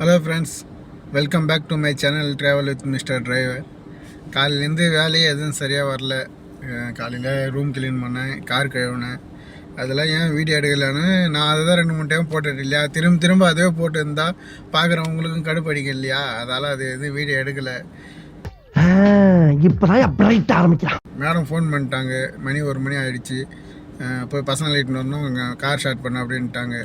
Hello friends welcome back to my channel travel with mister driver காலையிலேருந்து வேலையே எதுவும் சரியாக வரல. காலையில் ரூம் க்ளீன் பண்ணேன் கார் கழுவினேன். அதெல்லாம் ஏன் வீடியோ எடுக்கலைன்னு நான் அதை தான் ரெண்டு மூணு டைம் போட்டுட்டு இல்லையா? திரும்ப திரும்ப அதே போட்டு இருந்தால் பார்க்குறவங்களுக்கும் கடுப்படிக்க இல்லையா? அதால் அது எதுவும் வீடியோ எடுக்கலை. இப்பதான் பிரைட் ஆரம்பிக்கிறான். மேடம் ஃபோன் பண்ணிட்டாங்க. மணி ஒரு மணி ஆயிடுச்சு. போய் பசங்களை இட்டுன்னு வரணும். கார் ஸ்டார்ட் பண்ண அப்படின்ட்டாங்க.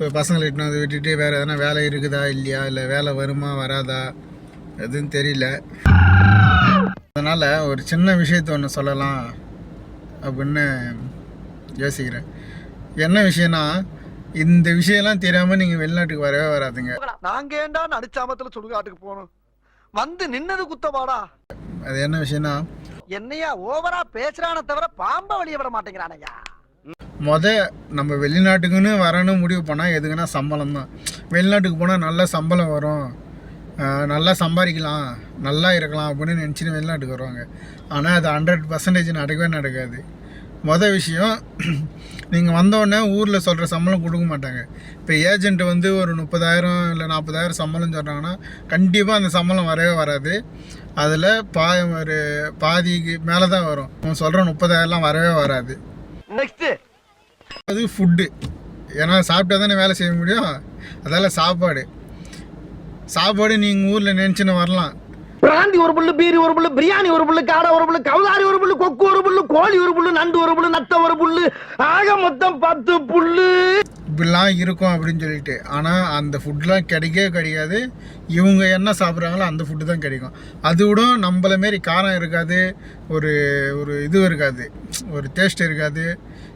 போய் பசங்களை இட்டுன்னு வந்து விட்டுட்டு வேறு எதனா வேலை இருக்குதா இல்லையா? இல்லை வேலை வருமா வராதா? எதுவும் தெரியல. அதனால் ஒரு சின்ன விஷயத்த ஒன்று சொல்லலாம் அப்படின்னு யோசிக்கிறேன். என்ன விஷயம்னா இந்த விஷயம்லாம் தெரியாமல் நீங்கள் வெளிநாட்டுக்கு வரவே வராதுங்க. நாங்க ஏண்டா நடிச்சாமத்துல சுடுகாட்டுக்கு போகணும்? வந்து நின்னது குத்தவாடா அது என்ன விஷயம்னா என்னையா ஓவரா பேசுறான தவிர பாம்ப வெளிய விட மாட்டேங்கிறானய்யா மொதல் நம்ம வெளிநாட்டுக்குன்னு வரணும்னு முடிவு பண்ணால் எதுக்குன்னா சம்பளம் தான் வெளிநாட்டுக்கு போனால் நல்ல சம்பளம் வரும். நல்லா சம்பாதிக்கலாம். நல்லா இருக்கலாம் அப்படின்னு நினச்சின்னு வெளிநாட்டுக்கு வருவாங்க. ஆனால் அது ஹண்ட்ரட் பர்சன்டேஜ் நடக்கவே நடக்காது. மொதல் விஷயம் நீங்கள் வந்தோடனே ஊரில் சொல்கிற சம்பளம் கொடுக்க மாட்டாங்க. இப்போ ஏஜென்ட் வந்து ஒரு முப்பதாயிரம் இல்லை நாற்பதாயிரம் சம்பளம் சொல்கிறாங்கன்னா கண்டிப்பாக அந்த சம்பளம் வரவே வராது. அதில் பா ஒரு பாதிக்கு மேலே தான் வரும். அவன் சொல்கிற முப்பதாயிரம்லாம் வரவே வராது. நெக்ஸ்ட்டு அது ஃபுட்டு ஏன்னா சாப்பிட்டா தானே வேலை செய்ய முடியும்? அதால் சாப்பாடு. சாப்பாடு நீங்கள் ஊரில் நினச்சின்னு வரலாம். பிராந்தி ஒரு புல்லு பீரி ஒரு புல்லு பிரியாணி ஒரு புல்லு காடை ஒரு புல்லு கவுதாரி ஒரு புல்லு கொக்கு ஒரு புல்லு கோழி ஒரு புல்லு நண்டு ஒரு புல்லு நத்த ஒரு புல்லு ஆக மொத்தம் பத்து புல்லு. இப்படிலாம் இருக்கும் அப்படின்னு சொல்லிட்டு. ஆனால் அந்த ஃபுட்லாம் கிடைக்கவே கிடைக்காது இவங்க என்ன சாப்பிட்றாங்களோ அந்த ஃபுட்டு தான் கிடைக்கும். அது கூட நம்மள மாரி காரம் இருக்காது. ஒரு ஒரு இது இருக்காது. ஒரு டேஸ்ட் இருக்காது.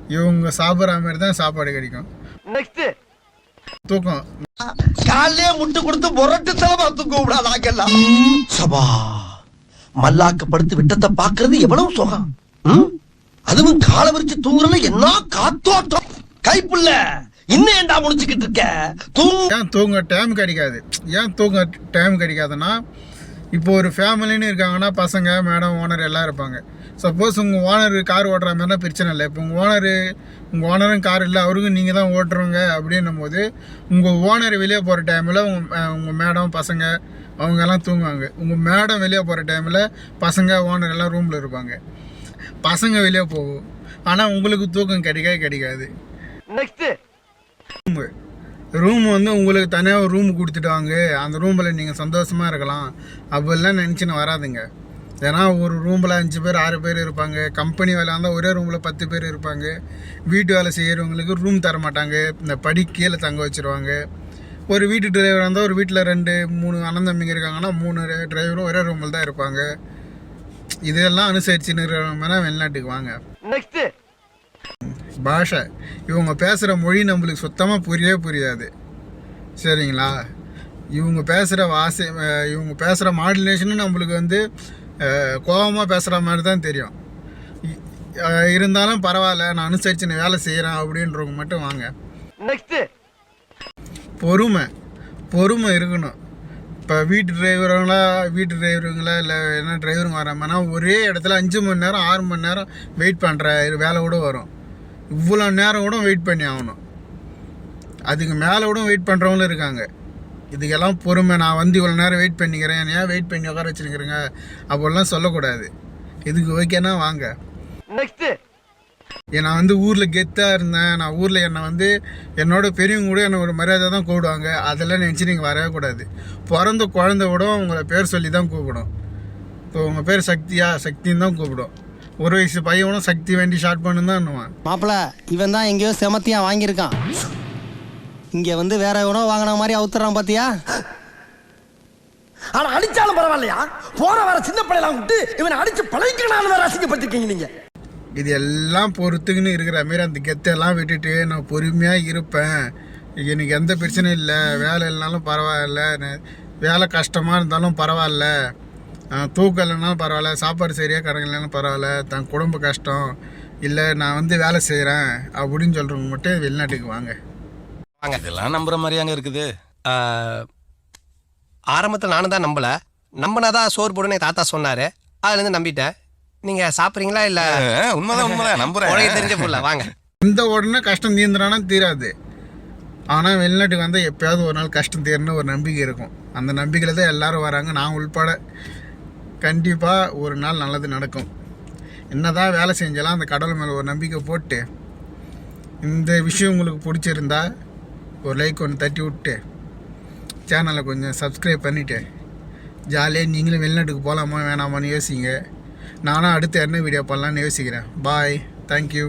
இவங்க சாப்பிட்ற மாதிரி தான் சாப்பாடு கிடைக்கும். நெக்ஸ்ட் தூக்கம். காலையே முட்டு கொடுத்து முரட்டு தலமா தூக்க விடாதாங்கெல்லாம் சபா. மல்லாக்க படுத்து விட்டத்தை பாக்குறது எவ்வளவு சுகம். ம்? அதுவும் காலை விரிச்சு தூங்குறதுல என்ன காத்தோட்டம். கைப்புள்ள இன்னும் ஏன்டா முடிச்சுக்கிட்டு இருக்க? தூங்க ஏன் தூங்க டைம் கிடைக்காது. ஏன் தூங்க டைம் கிடைக்காதுன்னா இப்போ ஒரு ஃபேமிலின்னு இருக்காங்கன்னா பசங்க மேடம் ஓனர் எல்லாம் இருப்பாங்க. சப்போஸ் உங்கள் ஓனர் கார் ஓட்டுற மாதிரினா பிரச்சனை இல்லை. இப்போ உங்கள் ஓனரு உங்கள் ஓனரும் கார் இல்லை அவருக்கும் நீங்கள் தான் ஓட்டுறவங்க அப்படின்னும் போது உங்கள் ஓனர் வெளியே போகிற டைமில் உங்கள் உங்கள் மேடம் பசங்க அவங்க எல்லாம் தூங்குவாங்க. உங்கள் மேடம் வெளியே போகிற டைமில் பசங்க ஓனர் எல்லாம் ரூமில் இருப்பாங்க. பசங்க வெளியே போகும். ஆனால் உங்களுக்கு தூக்கம் கிடைக்கவே கிடைக்காது. நெக்ஸ்ட் ரூமு ரூம் வந்து உங்களுக்கு தனியாக ஒரு ரூம் கொடுத்துட்டாங்க அந்த ரூமில் நீங்கள் சந்தோஷமாக இருக்கலாம். அப்படிலாம் நினச்சின்னு வராதுங்க. ஏன்னா ஒரு ரூமில் அஞ்சு பேர் ஆறு பேர் இருப்பாங்க. கம்பெனி வேலை இருந்தால் ஒரே ரூமில் பத்து பேர் இருப்பாங்க. வீட்டு வேலை செய்கிறவங்களுக்கு ரூம் தர மாட்டாங்க. இந்த படி கீழே தங்க வச்சுருவாங்க. ஒரு வீட்டு டிரைவர் இருந்தால் ஒரு வீட்டில் ரெண்டு மூணு அண்ணன் தம்பிங்க இருக்காங்கன்னா மூணு டிரைவரும் ஒரே ரூமில் தான் இருப்பாங்க. இதெல்லாம் அனுசரிச்சுன்னு இருக்கிறவங்க வெளிநாட்டுக்கு வாங்க. நெக்ஸ்ட்டு பாஷை. இவங்க பேசுகிற மொழி நம்மளுக்கு சுத்தமாக புரியவே புரியாது. சரிங்களா? இவங்க பேசுகிற வாசி இவங்க பேசுகிற மாடுலேஷனும் நம்மளுக்கு வந்து கோபமாக பேசுகிற மாதிரி தான் தெரியும். இருந்தாலும் பரவாயில்ல நான் அனுசரித்து நான் வேலை செய்கிறேன் அப்படின்றவங்க மட்டும் வாங்க. நெக்ஸ்ட் பொறுமை. பொறுமை இருக்கணும். இப்போ வீட்டு டிரைவருங்களா வீட்டு டிரைவருங்களா இல்லை என்ன டிரைவருங்க வராமனா ஒரே இடத்துல அஞ்சு மணி நேரம் ஆறு மணி நேரம் வெயிட் பண்ணுற வேலை கூட வரும். இவ்வளோ நேரம் கூட வெயிட் பண்ணி ஆகணும். அதுக்கு மேலே கூட வெயிட் பண்ணுறவங்களும் இருக்காங்க. இதுக்கெல்லாம் பொறுமை. நான் வந்து இவ்வளோ நேரம் வெயிட் பண்ணிக்கிறேன். ஏன் வெயிட் பண்ணி உட்கார வச்சுருக்கிறேங்க? அப்படிலாம் சொல்லக்கூடாது. இதுக்கு ஓகேனா வாங்க. நெக்ஸ்ட் ஏன் நான் வந்து ஊரில் கெத்தாக இருந்தேன். நான் ஊரில் என்னை வந்து என்னோட பெரியவங்க கூட என்னை ஒரு மரியாதை தான் கூப்பிடுவாங்க. அதெல்லாம் நினச்சி நீங்கள் வரவே கூடாது. பிறந்த குழந்தை கூட உங்களை பேர் சொல்லி தான் கூப்பிடும். இப்போ உங்கள் பேர் சக்தியா? சக்தின்னு தான் கூப்பிடும். ஒரு வயசு பையனும் சக்தி வேண்டி ஷார்ட் பண்ணு தான் மாப்பிள இவன் தான் எங்கேயோ செமத்தியா வாங்கியிருக்கான். இங்க வந்து வேற எவனோ வாங்கின மாதிரி அவுத்துறான் பாத்தியா? ஆனா அடிச்சாலும் பரவாயில்லையா? போற வர சின்ன பிள்ளைலாம் விட்டு இவனை அடிச்சு பழகிக்கணும் வேற அசிங்கப்பட்டிருக்கீங்க நீங்க. இது எல்லாம் பொறுத்துக்குன்னு இருக்கிற மாரி அந்த கெத்தெல்லாம் விட்டுட்டு நான் பொறுமையாக இருப்பேன். எனக்கு எந்த பிரச்சனையும் இல்லை. வேலை இல்லைனாலும் பரவாயில்ல. வேலை கஷ்டமாக இருந்தாலும் பரவாயில்ல. தூக்கம் இல்லைனாலும் பரவாயில்ல சாப்பாடு சரியாக கிடைக்கலனாலும் பரவாயில்ல தன் குடும்ப கஷ்டம் இல்லை நான் வந்து வேலை செய்கிறேன் அப்படின்னு சொல்கிறவங்க மட்டும் வெளிநாட்டுக்கு வாங்க. இதெல்லாம் நம்புற மாதிரியாங்க இருக்குது. ஆரம்பத்தில் நானும் தான் நம்பல. நம்பினாதான் சோறு போடுன்னு என் தாத்தா சொன்னாரு. அதுல இருந்து நம்பிட்டேன். நீங்க சாப்பிட்றீங்களா இல்ல? உண்மைதான் உண்மைதான். நம்புறேன். உனக்கு தெரிஞ்ச புள்ள. வாங்க. இந்த உடனே கஷ்டம் தீந்துறானா தீராது. ஆனால் வெளிநாட்டுக்கு வந்தால் எப்பயாவது ஒரு நாள் கஷ்டம் தீரணும் ஒரு நம்பிக்கை இருக்கும். அந்த நம்பிக்கையில் தான் எல்லாரும் வராங்க. நான் உள்பட கண்டிப்பாக ஒரு நாள் நல்லது நடக்கும். என்னதான் வேலை செஞ்சாலும் அந்த கடவுள் மேலே ஒரு நம்பிக்கை போட்டு இந்த விஷயம் உங்களுக்கு பிடிச்சிருந்தா ஒரு லைக் ஒன்று தட்டி விட்டு சேனலை கொஞ்சம் சப்ஸ்கிரைப் பண்ணிவிட்டு ஜாலியாக நீங்களும் வெளிநாட்டுக்கு போகலாமா வேணாமான்னு யோசிங்க. நானும் அடுத்து என்ன வீடியோ பண்ணலான்னு யோசிக்கிறேன். Bye thank you